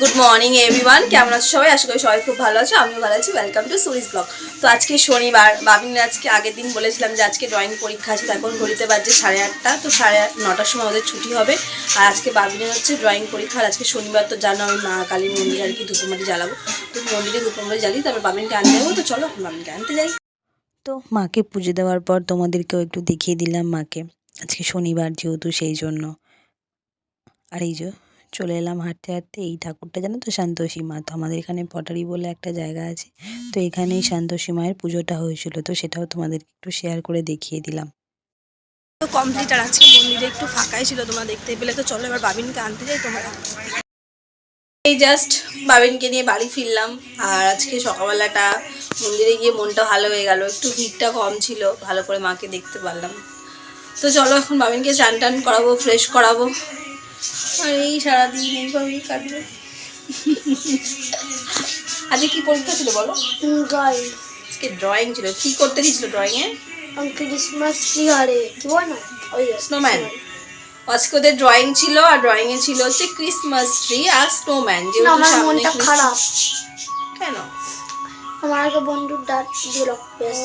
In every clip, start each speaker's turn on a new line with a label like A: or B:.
A: Good morning everyone কেমন আছো সবাই? আশা করি সবাই খুব ভালো আছো। আমিও ভালো আছি। ওয়েলকাম টু সুরিজ ব্লগ তো আজকে শনিবার। বাবিন আজকে, আগের দিন বলেছিলাম যে আজকে ড্রয়িং পরীক্ষা আছে। এখন ঘড়িতে বাজছে সাড়ে আটটা। তো সাড়ে নটার সময় আমাদের ছুটি হবে। আর আজকে বাবিনের হচ্ছে ড্রয়িং পরীক্ষা। আর আজকে শনিবার তো জানো, আমি মা কালী মন্দির আর কি ধুপমাটি জ্বালাবো। তো মন্দিরে ধুপমাটি জ্বালি, তারপর বাবিনকে আনতে যাব। তো চলো বাবিনকে আনতে যাই।
B: তো মাকে পুজো দেওয়ার পর তোমাদেরকেও একটু দেখিয়ে দিলাম মাকে। আজকে শনিবার যেহেতু, সেই জন্য। আর এই যে চলে এলাম হাঁটতে হাঁটতে। এই ঠাকুরটা জানো তো শান্তোষী মা, তো আমাদের এখানে পটারি বলে একটা জায়গা আছে। তো এখানেই শান্তোষী মায়ের পুজোটা হয়েছিল। তো সেটাও তোমাদেরকে একটু শেয়ার করে দেখিয়ে দিলাম।
A: তো কমপ্লিট আর আজকে মন্দিরে একটু ফাঁকাই ছিল তোমরা দেখতে পেলে। তো চলো এবার বাবিনকে আনতে যাই তোমরা। এই জাস্ট বাবিনকে নিয়ে বাড়ি ফিরলাম। আর আজকে সকালবেলাটা মন্দিরে গিয়ে মনটা ভালো হয়ে গেল। একটু ভিড়টা কম ছিল, ভালো করে মাকে দেখতে পারলাম। তো চলো এখন বাবিনকে চান টান করাবো ফ্রেশ করাবো। আর এই সারাদিন এইভাবেই কাটবে। আজকে কি পরীক্ষা ছিল বলো?
C: ড্রয়িং
A: আজকে ড্রয়িং ছিল। কি করতে দিয়েছিল ড্রয়িংয়ে
C: ক্রিসমাস ট্রি আরে কি বল না? ওই
A: স্নোম্যান আজকে ওদের ড্রয়িং ছিল আর ড্রয়িং এ ছিল হচ্ছে ক্রিসমাস ট্রি আর স্নোম্যান যেহেতু
C: আমার মনটা খারাপ।
A: কেন?
C: আমার আগে বন্ধুর ডাক বেশ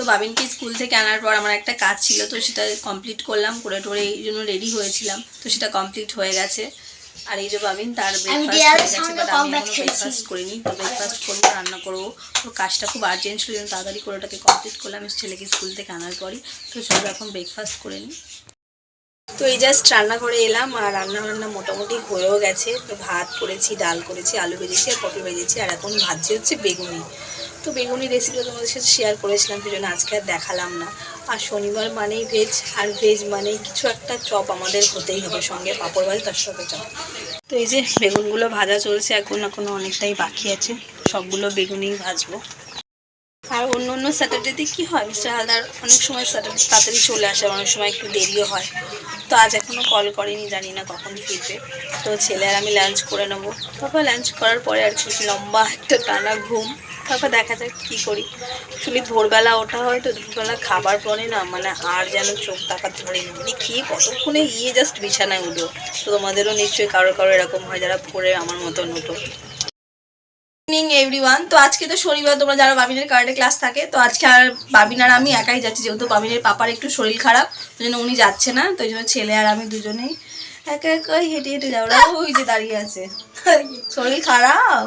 A: তো বাবিনকে স্কুল থেকে আনার পর আমার একটা কাজ ছিল তো সেটা কমপ্লিট করলাম করে টোরে এই জন্য রেডি হয়েছিলাম তো সেটা কমপ্লিট হয়ে গেছে। আর এই যে বাবিন তার ব্রেকফাস্ট হয়ে গেছে বাট আমি
C: এখনও।
A: ব্রেকফাস্ট করিনি তো ব্রেকফাস্ট করব রান্না করব। তো কাজটা খুব আর্জেন্ট ছিল তাড়াতাড়ি করে ওটাকে কমপ্লিট করলাম ছেলেকে স্কুল থেকে আনার পরই। তো চলো এখন ব্রেকফাস্ট করে নিই তো এই জাস্ট রান্না করে এলাম আর রান্না বান্না মোটামুটি হয়েও গেছে। তো ভাত করেছি ডাল করেছি আলু ভেজেছি আর পটল ভেজেছি আর এখন ভাজছি হচ্ছে বেগুনি। তো বেগুনি রেসিপিটা তোমাদের সাথে শেয়ার করেছিলাম সেই জন্য আজকে আর দেখালাম না। আর শনিবার মানেই ভেজ আর ভেজ মানেই কিছু একটা চপ আমাদের হতেই হবে সঙ্গে, পাঁপড় ভাজি তার সাথে চপ। তো এই যে বেগুনগুলো ভাজা চলছে, এখন এখনও অনেকটাই বাকি আছে, সবগুলো বেগুনিই ভাজবো। আর অন্য অন্য স্যাটারডেতে কী হয়? মিস্টার হালদার অনেক সময় স্যাটারডে তাড়াতাড়ি চলে আসে অনেক সময় একটু দেরিও হয়। তো আজ এখনও কল করেনি, জানি না কখন ফিরবে। তো ছেলে আর আমি লাঞ্চ করে নেব। তারপর লাঞ্চ করার পরে আর কি, লম্বা একটা টানা ঘুম। তারপর দেখা যাক কী করি। আসলে ভোরবেলা ওঠা হয় তো, দুপুরবেলা খাবার পরে না মানে আর যেন চোখ টাকা ধরে এমনি খেয়ে কতক্ষণে গিয়ে জাস্ট বিছানায় উঠো তো তোমাদেরও নিশ্চয়ই কারও কারও এরকম হয় যারা ভোরে আমার মতন উঠো। ইভিনিং এভরিওয়ান তো আজকে তো শনিবার, তোমরা যারা বাবিনের কারাটে ক্লাস থাকে। তো আজকে আর বাবিন আর আমি একাই যাচ্ছি, যেহেতু বাবিনের পাপার একটু শরীর খারাপ, ওই জন্য উনি যাচ্ছে না। তো ওই জন্য ছেলে আর আমি দুজনেই একা একাই হেঁটে হেঁটে যাব। ওই যে দাঁড়িয়ে আছে। শরীর খারাপ?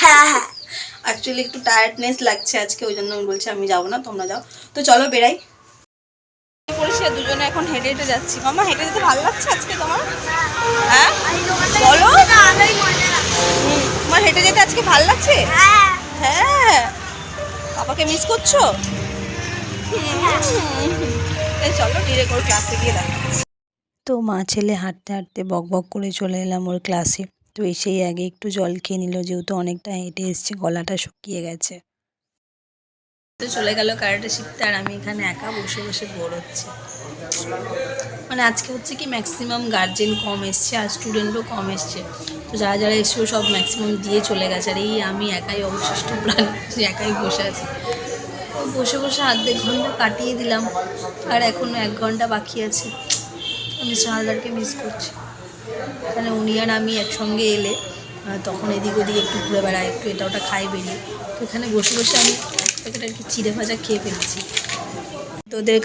C: হ্যাঁ হ্যাঁ।
A: অ্যাকচুয়ালি একটু টায়ার্ডনেস লাগছে আজকে, ওই জন্য আমি বলছি আমি যাব না, তোমরা যাও। তো চলো বেরাই দুজনে এখন হেঁটে হেঁটে যাচ্ছি। মামা, হেঁটে যেতে লাগছে আজকে তোমার? হ্যাঁ? বলো। হেঁটে যেতে আজকে হ্যাঁ। পাপাকে মিস করছ? চলো ক্লাসে গিয়ে
B: তো মা ছেলে হাঁটতে হাঁটতে বক বক করে চলে এলাম ওর ক্লাসে তো এসেই আগে একটু জল খেয়ে নিল, যেহেতু অনেকটা হেঁটে এসছে, গলাটা শুকিয়ে গেছে।
A: তো চলে গেল কারাটে শিখতে, আর আমি এখানে একা বসে বসে বোর হচ্ছে মানে আজকে হচ্ছে কি ম্যাক্সিমাম গার্জেন কম এসছে, আর স্টুডেন্টও কম এসছে। তো যারা যারা এসছে সব ম্যাক্সিমাম দিয়ে চলে গেছে, আর এই আমি একাই অবশিষ্ট প্রাণ একাই বসে আছি। বসে বসে আর্ধেক ঘণ্টা কাটিয়ে দিলাম, আর এখনও এক ঘণ্টা বাকি আছে। আমি হালদারকে মিস করছি। মানে উনি আর আমি একসঙ্গে এলে তখন এদিক ওদিক একটু ঘুরে বেড়ায় একটু এটা ওটা খাই বেরিয়ে। তো এখানে বসে বসে আমি প্যাকেট আর কি চিড়ে ভাজা খেয়ে ফেলেছি। তো ওদের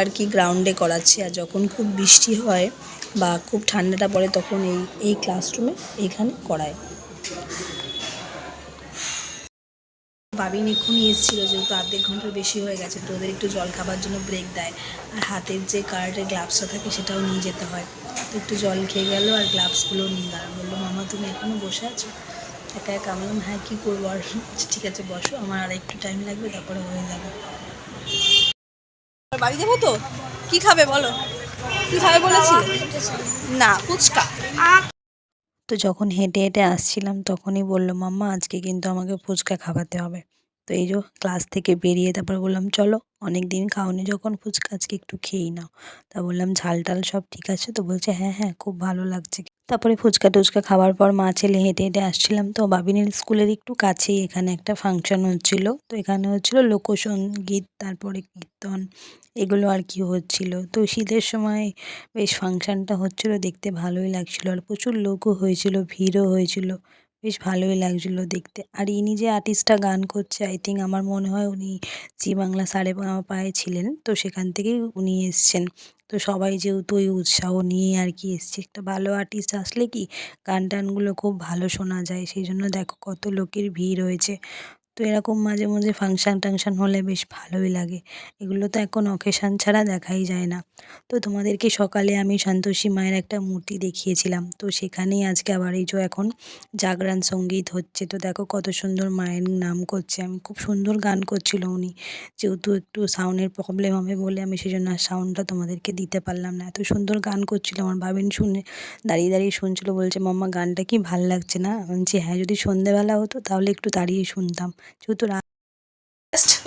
A: আর কি গ্রাউন্ডে করাচ্ছে, আর যখন খুব বৃষ্টি হয় বা খুব ঠান্ডাটা পড়ে তখন এই এই ক্লাসরুমে এইখানে করায় বাবিন এক্ষুনি এসেছিল যেহেতু আর্ধেক ঘণ্টার বেশি হয়ে গেছে তো ওদের একটু জল খাবার জন্য ব্রেক দেয়। আর হাতের যে কার্ডের গ্লাভসটা থাকে সেটাও নিয়ে যেতে হয়। তো একটু জল খেয়ে গেল আর গ্লাভসগুলো নিয়ে গেল। বলল মামা তুমি এখনও বসে আছো? একা একা আমি বললাম, হ্যাঁ কী করব? আর ঠিক আছে বসো আমার আর একটু টাইম লাগবে তারপরে হয়ে যাবে। বাড়ি যাব তো? কি খাবে বলো? কি খাবে বলেছিলে? না ফুচকা।
B: তো যখন হেঁটে হেঁটে আসছিলাম তখনই বলল মাম্মা আজকে কিন্তু আমাকে ফুচকা খাওয়াতে হবে। তো এই যে ক্লাস থেকে বেরিয়ে তারপর বললাম, চলো অনেক দিন খাওনি, যখন ফুচকা আজকে একটু খেয়েই নাও। তা বললাম, ঝাল টাল সব ঠিক আছে? তো বলছে হ্যাঁ হ্যাঁ খুব ভালো লাগছে।
A: তারপরে ফুচকা টুচকা খাওয়ার পর মা, ছেলে হেঁটে হেঁটে আসছিলাম। তো বাবিনের স্কুলের একটু কাছেই এখানে একটা ফাংশন হচ্ছিল। তো এখানে হচ্ছিল লোকসঙ্গীত তারপরে কীর্তন, এগুলো আর কি হচ্ছিল। তো শীতের সময় বেশ ফাংশানটা হচ্ছিল, দেখতে ভালোই লাগছিল। আর প্রচুর লোকও হয়েছিল, ভিড়ও হয়েছিল। বেশ ভালোই লাগছিল দেখতে। আর ইনি যে আর্টিস্টটা গান করছে আই থিঙ্ক আমার মনে হয় উনি জি বাংলা সারে পায়ে ছিলেন। তো সেখান থেকেই উনি এসছেন। তো সবাই যেহেতু ওই উৎসাহ নিয়ে আর কি এসছে। একটা ভালো আর্টিস্ট আসলে কি গান টানগুলো খুব ভালো শোনা যায়। সেই জন্য দেখো কত লোকের ভিড় হয়েছে। তো এরকম মাঝে মাঝে ফাংশান টাংশান হলে বেশ ভালোই লাগে। এগুলো তো এখন অকেশান ছাড়া দেখাই যায় না। তো তোমাদেরকে সকালে আমি সন্তোষী মায়ের একটা মূর্তি দেখিয়েছিলাম। তো সেখানেই আজকে আবার এই যে এখন জাগরণ সংগীত হচ্ছে। তো দেখো কত সুন্দর মায়ের নাম করছে। আমি খুব সুন্দর গান করছিল উনি। যেহেতু একটু সাউন্ডের প্রবলেম হবে বলে আমি সেই জন্য আর সাউন্ডটা তোমাদেরকে দিতে পারলাম না। এত সুন্দর গান করছিল। আমার ভাবিন শুনে দাঁড়িয়ে দাঁড়িয়ে শুনছিল। বলছে, মাম্মা, গানটা কি ভালো লাগছে না? বলছি হ্যাঁ যদি সন্ধেবেলা হতো তাহলে একটু দাঁড়িয়ে শুনতাম।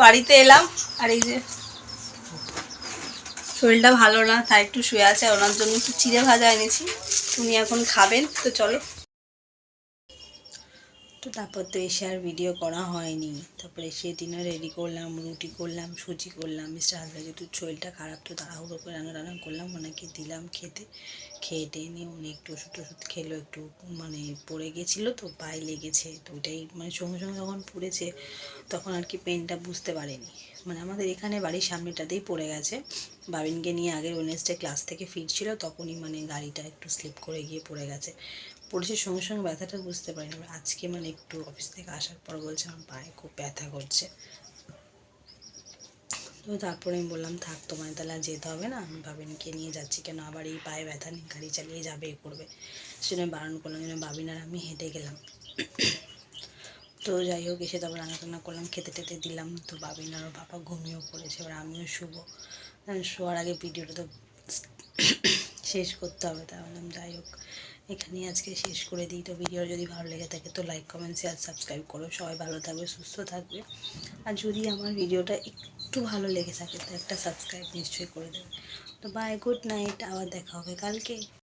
D: বাড়িতে এলাম, আর এই যে শরীরটা ভালো না, তাই একটু শুয়ে আছে ওনার জন্য একটু চিড়ে ভাজা এনেছি। উনি এখন খাবেন, তো চলো।
A: তো তারপর তো এসে আর ভিডিও করা হয়নি। তারপরে এসে ডিনার রেডি করলাম, রুটি করলাম, সুজি করলাম মিস্টার হাজরা যেহেতু শরীরটা খারাপ, তো তাড়াহুড়ো করে রান্না রান্না করলাম, ওনাকে দিলাম খেতে। খেয়ে টেয়ে নিয়ে উনি একটু ওষুধ টষুধ খেলো, একটু মানে পড়ে গেছিল তো, পায়ে লেগেছে, তো ওইটাই মানে সঙ্গে সঙ্গে যখন পড়েছে, তখন আর কি পেনটা বুঝতে পারেনি। মানে আমাদের এখানে বাড়ির সামনেটাতেই পড়ে গেছে। বাবিনকে নিয়ে আগের ওয়েনেসডে ক্লাস থেকে ফিরছিল, তখনই মানে গাড়িটা একটু স্লিপ করে গিয়ে পড়ে গেছে। পড়েছে সঙ্গে সঙ্গে ব্যথাটা বুঝতে পারিনি। এবার আজকে মানে একটু অফিস থেকে আসার পর বলছে আমার পায়ে খুব ব্যথা করছে। তো তারপরে আমি বললাম, থাক তোমায় তাহলে আর যেতে হবে না। আমি বাবিনকে নিয়ে যাচ্ছি কেন? আবার এই পায়ে ব্যথা নিয়ে গাড়ি চালিয়ে যাবে এ করবে। সেজন্য বারণ করলাম, যেন বাবিন আর আমি হেঁটে গেলাম। তো যাই হোক, এসে তারপর রান্না টান্না করলাম, খেতে টেতে দিলাম। তো বাবিন আর বাবা ঘুমিয়েও পড়েছে, এবার আমিও শুবো। কারণ শোয়ার আগে ভিডিওটা তো শেষ করতে হবে, তাই বললাম, যাই হোক। এখানেই আজকে শেষ করে দিই। তো ভিডিও যদি ভালো লেগে থাকে তো লাইক কমেন্ট শেয়ার সাবস্ক্রাইব করো। সবাই ভালো থাকবে, সুস্থ থাকবে। আর যদি আমার ভিডিওটা একটু ভালো লেগে থাকে তো একটা সাবস্ক্রাইব নিশ্চয়ই করে দেবে। তো বাই গুড নাইট আবার দেখা হবে কালকে।